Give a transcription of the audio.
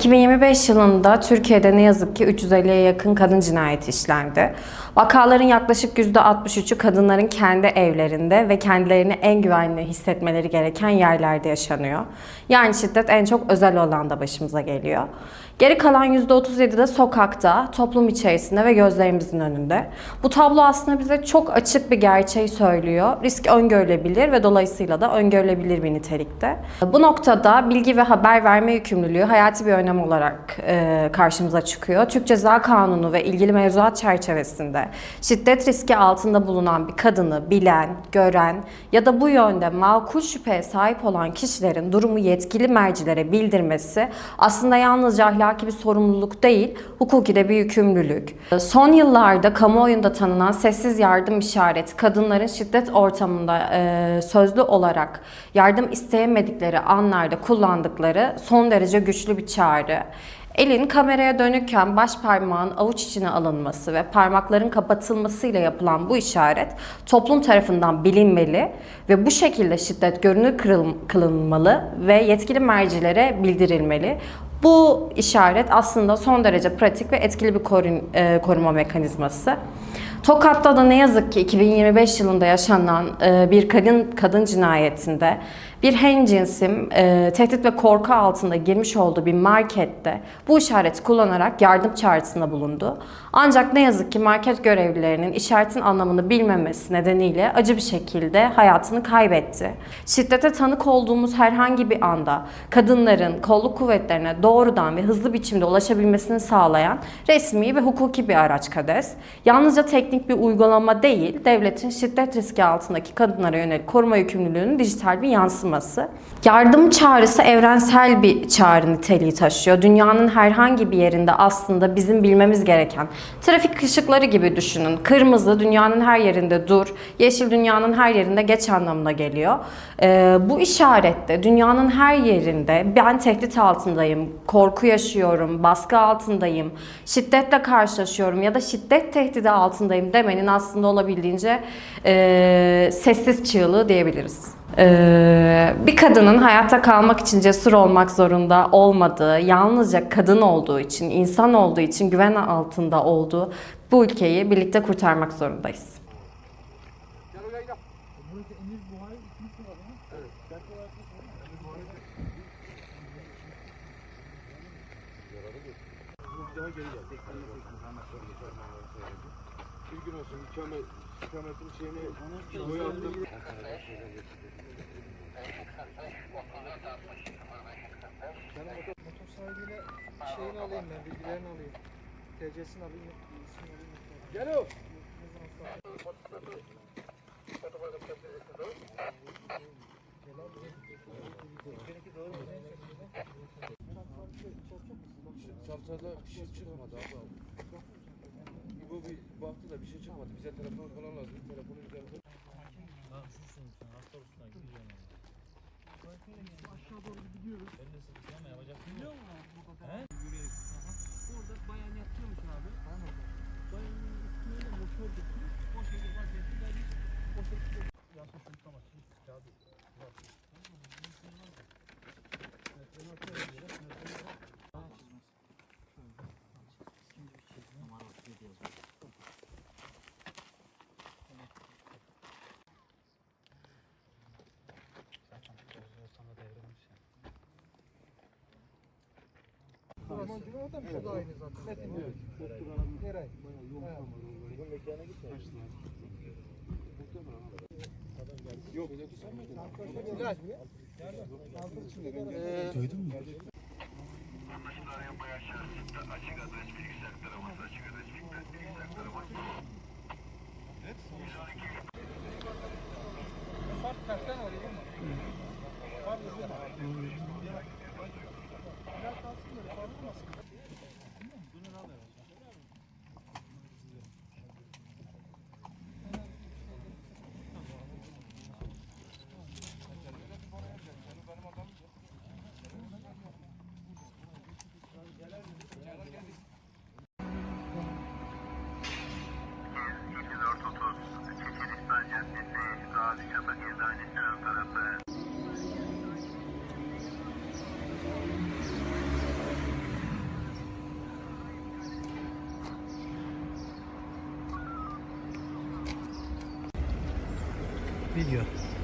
2025 yılında Türkiye'de ne yazık ki 350'ye yakın kadın cinayeti işlendi. Vakaların yaklaşık %63'ü kadınların kendi evlerinde ve kendilerini en güvenli hissetmeleri gereken yerlerde yaşanıyor. Yani şiddet en çok özel olanda başımıza geliyor. Geri kalan %37 de sokakta, toplum içerisinde ve gözlerimizin önünde. Bu tablo aslında bize çok açık bir gerçeği söylüyor. Risk öngörülebilir ve dolayısıyla da öngörülebilir bir nitelikte. Bu noktada bilgi ve haber verme yükümlülüğü hayati bir önem olarak e, karşımıza çıkıyor. Türk Ceza Kanunu ve ilgili mevzuat çerçevesinde şiddet riski altında bulunan bir kadını bilen, gören ya da bu yönde makul şüpheye sahip olan kişilerin durumu yetkili mercilere bildirmesi aslında yalnızca ahlaki bir sorumluluk değil, hukuki de bir yükümlülük. Son yıllarda kamuoyunda tanınan sessiz yardım işareti kadınların şiddet ortamında e, sözlü olarak yardım isteyemedikleri anlarda kullandıkları son derece güçlü bir çağrı. Elin kameraya dönükken baş parmağın avuç içine alınması ve parmakların kapatılmasıyla yapılan bu işaret toplum tarafından bilinmeli ve bu şekilde şiddet görünür kılınmalı ve yetkili mercilere bildirilmeli. Bu işaret aslında son derece pratik ve etkili bir korun- e, koruma mekanizması. Tokat'ta da ne yazık ki 2025 yılında yaşanan e, bir kadın kadın cinayetinde bir hemcinsim e, tehdit ve korku altında girmiş olduğu bir markette bu işareti kullanarak yardım çağrısında bulundu. Ancak ne yazık ki market görevlilerinin işaretin anlamını bilmemesi nedeniyle acı bir şekilde hayatını kaybetti. Şiddete tanık olduğumuz herhangi bir anda kadınların kolluk kuvvetlerine doğrudan ve hızlı biçimde ulaşabilmesini sağlayan resmi ve hukuki bir araç KADES. Yalnızca teknik bir uygulama değil, devletin şiddet riski altındaki kadınlara yönelik koruma yükümlülüğünün dijital bir yansıması. Yardım çağrısı evrensel bir çağrı niteliği taşıyor. Dünyanın herhangi bir yerinde aslında bizim bilmemiz gereken trafik ışıkları gibi düşünün. Kırmızı dünyanın her yerinde dur, yeşil dünyanın her yerinde geç anlamına geliyor. Ee, bu işarette dünyanın her yerinde ben tehdit altındayım, korku yaşıyorum, baskı altındayım, şiddetle karşılaşıyorum ya da şiddet tehdidi altındayım demenin aslında olabildiğince e, sessiz çığlığı diyebiliriz. Ee, bir kadının hayatta kalmak için cesur olmak zorunda olmadığı, yalnızca kadın olduğu için, insan olduğu için güven altında olduğu bu ülkeyi birlikte kurtarmak zorundayız. Bir gün olsun kilometre, kilometre şeyini boyattım. Motor sahibiyle şeyini alayım ben, bilgilerini alayım. TC'sini alayım, ismini alayım. Gel o. Çantada bir şey çıkmadı abi. İbo bir baktı da bir şey çıkmadı. Bize telefon falan lazım. Telefonu üzerinde. Aşağı doğru gidiyoruz. Biliyor musun bu kadar? Yürüyerek. Orada bayan yatıyormuş abi. Bayanın üstüne de motor götürüp orası. Limancılar da şurada aynı zaten. Metin Bey. Eray. Bu mekana gitme. Yok. Ee, Duydun mu? Anlaşılan yapmaya şartlıkta açık adres bilgisayar taraması açık adres bilgisayar taraması. Evet. 112 video.